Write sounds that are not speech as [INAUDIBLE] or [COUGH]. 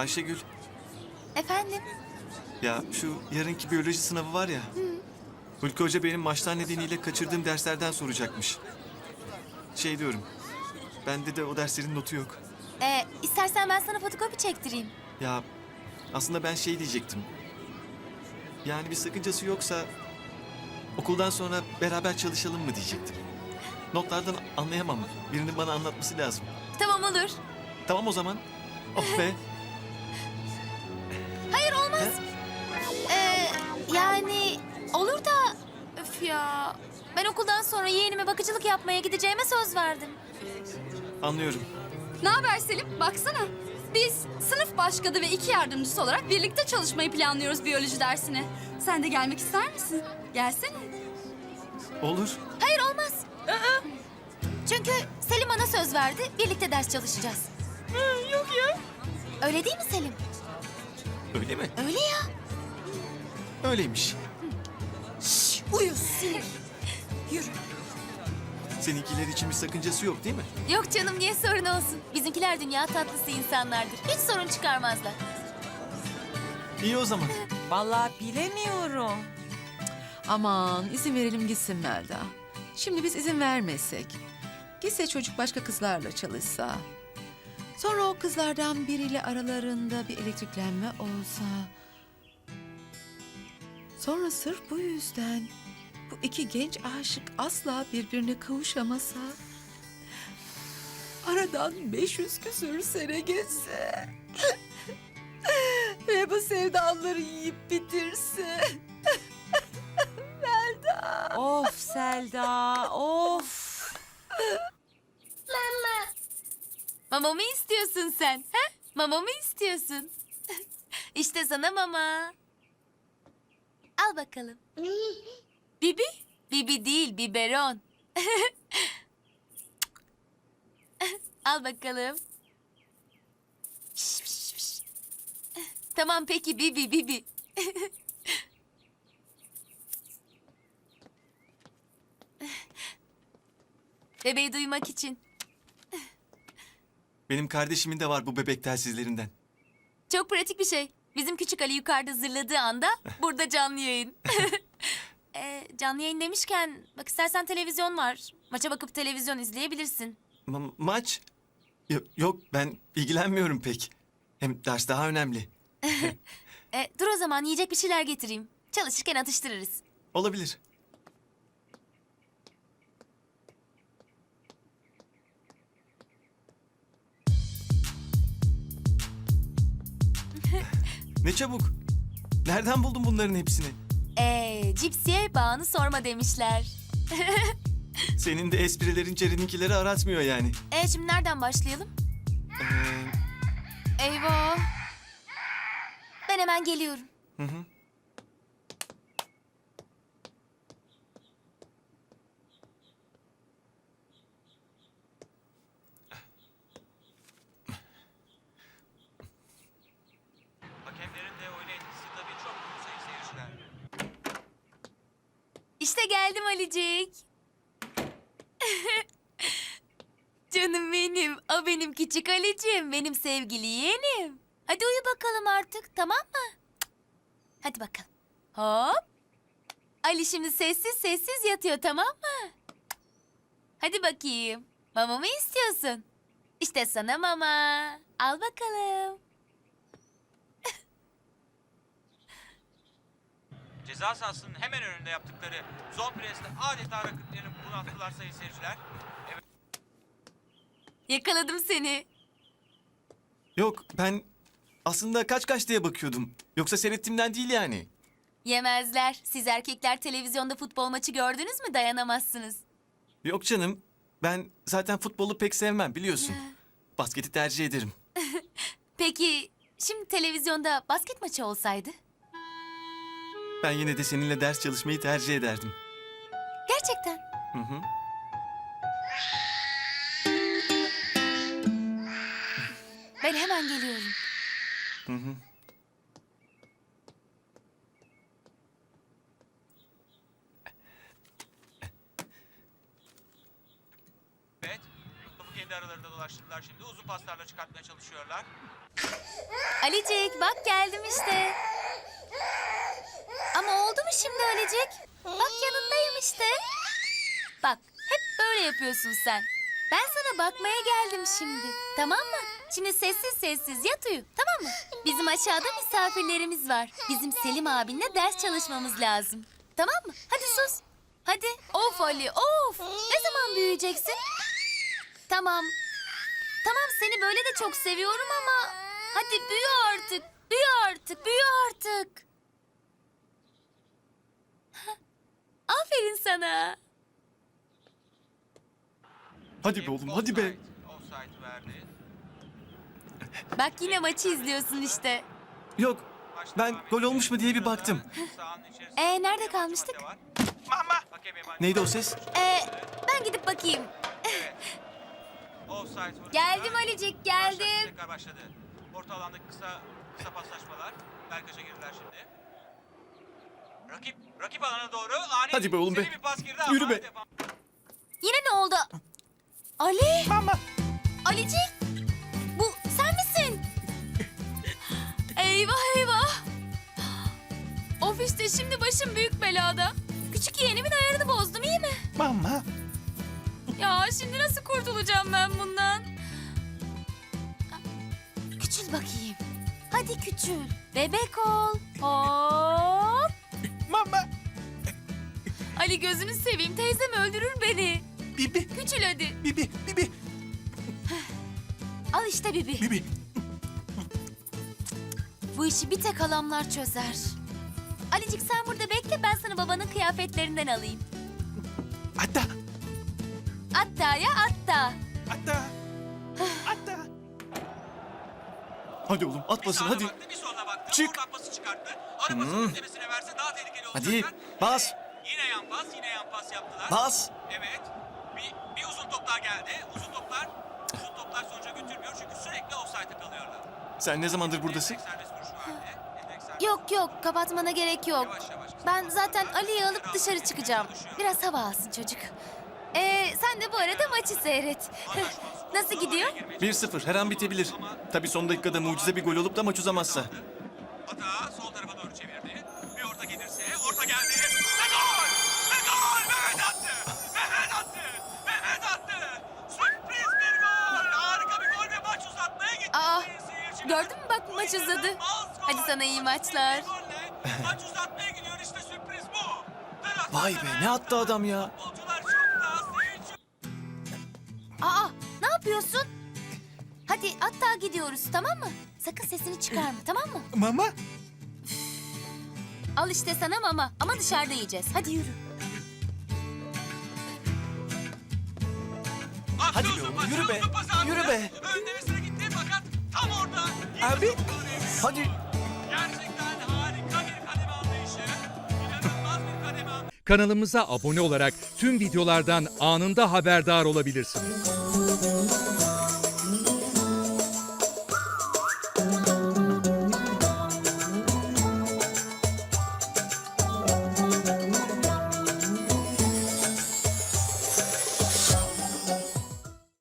Ayşegül, Efendim? ya şu yarınki biyoloji sınavı var ya. Hulki Hoca benim maçlar nedeniyle kaçırdığım derslerden soracakmış. Şey diyorum, bende de o derslerin notu yok. Ee, istersen ben sana fotokopi çektireyim. Ya aslında ben şey diyecektim. Yani bir sakıncası yoksa okuldan sonra beraber çalışalım mı diyecektim. Notlardan anlayamam. Birinin bana anlatması lazım. Tamam olur. Tamam o zaman. Oh be. [LAUGHS] Hayır olmaz. Ee, yani olur da... Öf ya. Ben okuldan sonra yeğenime bakıcılık yapmaya gideceğime söz verdim. Anlıyorum. Ne haber Selim? Baksana. Biz sınıf başkanı ve iki yardımcısı olarak birlikte çalışmayı planlıyoruz biyoloji dersine. Sen de gelmek ister misin? Gelsene. Olur. Hayır olmaz. Çünkü Selim bana söz verdi. Birlikte ders çalışacağız. yok ya. Öyle değil mi Selim? Öyle mi? Öyle ya. Öyleymiş. Şş, uyuz Selim. Yürü. Seninkiler için bir sakıncası yok değil mi? Yok canım niye sorun olsun? Bizimkiler dünya tatlısı insanlardır. Hiç sorun çıkarmazlar. İyi o zaman. Vallahi bilemiyorum. Aman izin verelim gitsin Melda. Şimdi biz izin vermesek. Gitse çocuk başka kızlarla çalışsa. Sonra o kızlardan biriyle aralarında bir elektriklenme olsa. Sonra sırf bu yüzden bu iki genç aşık asla birbirine kavuşamasa. Aradan 500 küsür sene geçse. Ve bu sevdaları yiyip bitirse. [LAUGHS] Of Selda, of. Mama mı istiyorsun sen? He? Mama mı istiyorsun? [LAUGHS] işte sana mama. Al bakalım. [LAUGHS] Bibi? Bibi değil, biberon. [LAUGHS] Al bakalım. Şş, şş, şş. tamam peki Bibi, Bibi. Bebeği duymak için. Benim kardeşimin de var bu bebek telsizlerinden. Çok pratik bir şey. Bizim küçük Ali yukarıda zırladığı anda [LAUGHS] burada canlı yayın. [LAUGHS] Ee, canlı yayın demişken bak istersen televizyon var. Maça bakıp televizyon izleyebilirsin. Ma- maç? Yok, yok ben ilgilenmiyorum pek. Hem ders daha önemli. [LAUGHS] Ee, dur o zaman yiyecek bir şeyler getireyim. Çalışırken atıştırırız. Olabilir. Ne çabuk. Nereden buldun bunların hepsini? Ee, cipsiye bağını sorma demişler. [LAUGHS] Senin de esprilerin Ceren'inkileri aratmıyor yani. Ee, şimdi nereden başlayalım? Ee, Eyvah. Ben hemen geliyorum. hı hı. Hakemlerin de oyuna etkisi tabii çok büyük sayın seyirciler. İşte geldim Alicik. [LAUGHS] Canım benim, o benim küçük Alicim, benim sevgili yeğenim. Hadi uyu bakalım artık, tamam mı? Hadi bakalım. Hop. Ali şimdi sessiz sessiz yatıyor, tamam mı? Hadi bakayım. Mama mı istiyorsun? İşte sana mama. Al bakalım. Ceza sahasının hemen önünde yaptıkları zone press'te adeta rakiplerini bunalttılar sayın seyirciler. Yakaladım seni. Yok ben aslında kaç kaç diye bakıyordum. Yoksa seyrettiğimden değil yani. Yemezler. Siz erkekler televizyonda futbol maçı gördünüz mü dayanamazsınız. Yok canım. Ben zaten futbolu pek sevmem biliyorsun. [LAUGHS] Basketi tercih ederim. Peki şimdi televizyonda basket maçı olsaydı? Ben yine de seninle ders çalışmayı tercih ederdim. Gerçekten. Hı hı. Ben hemen geliyorum. Hı hı. Evet, topu kendi aralarında dolaştırdılar şimdi. Uzun paslarla çıkartmaya çalışıyorlar. Alicik bak geldim işte. Ama oldu mu şimdi Alicik? Bak yanındayım işte. Bak hep böyle yapıyorsun sen. Ben sana bakmaya geldim şimdi. Tamam mı? Şimdi sessiz sessiz yat uyu. Tamam mı? Bizim aşağıda misafirlerimiz var. Bizim Selim abinle ders çalışmamız lazım. Tamam mı? Hadi sus. Hadi. Of Ali of. Ne zaman büyüyeceksin? Tamam. Tamam seni böyle de çok seviyorum ama... Hadi büyü artık. Büyü artık. Büyü artık. Aferin sana. Hadi be oğlum hadi be. Offside, offside verdi. Bak yine maçı izliyorsun işte. Yok ben gol olmuş mu diye bir baktım. Sahanın içerisinde Ee, nerede kalmıştık? var. Mama! Hakem yabancı Neydi o ses? Ee, ben gidip bakayım. Offside vuruşu Geldim. Alicik geldim. Tekrar başladı. Orta alandaki kısa kısa paslaşmalar. Berkaç'a girdiler şimdi. Rakip rakip alana doğru ani Hadi be oğlum be. seri bir pas girdi Yürü be. Yine ne oldu? Ali. Mama. Alicik. Bu sen misin? eyvah eyvah. Of işte şimdi başım büyük belada. Küçük yeğenimin ayarını bozdum iyi mi? Mama. Ya şimdi nasıl kurtulacağım ben bundan? Küçül bakayım. Hadi küçül. Bebek ol. Hop. Mama. Ali gözünü seveyim teyzem öldürür beni. Bibi. Küçül hadi. Bibi. Bibi. Al işte Bibi. Bibi. Bu işi bir tek halamlar çözer. Alicik sen burada bekle ben sana babanın kıyafetlerinden alayım. Hatta. Hatta ya hatta. Hatta. Hatta. Hadi oğlum at basın hadi. baktı, bir soluna baktı. Çık. Çıkarttı. Arabasının tepesine verse daha tehlikeli Hadi olacaklar. bas. Yine yan pas, yine yan pas yaptılar. Bas. Evet. Bir, bir uzun toplar geldi. Uzun toplar, uzun toplar sonuca götürmüyor çünkü sürekli offside'e kalıyorlar. Sen ne zamandır buradasın? Yok yok kapatmana gerek yok. Yavaş yavaş. Ben zaten Ali'yi alıp dışarı çıkacağım. Biraz hava alsın çocuk. Ee, sen de bu arada maçı seyret. [LAUGHS] Nasıl gidiyor? 1-0 her an bitebilir. Tabii son dakikada mucize bir gol olup da maç uzamazsa. Hata maç uzadı. Hadi sana iyi maçlar. Maç uzatmaya gidiyor işte sürpriz bu. Vay be ne attı adam ya. Aa, ne yapıyorsun? Hadi hatta gidiyoruz tamam mı? Sakın sesini çıkarma tamam mı? Mama. Al işte sana mama ama dışarıda yiyeceğiz. Hadi yürü. Hadi be oğlum, yürü be, yürü be. Abi. Hadi. Gerçekten harika bir kademe anlayışı. İnanılmaz bir kademe anlayışı. Kanalımıza abone olarak tüm videolardan anında haberdar olabilirsiniz.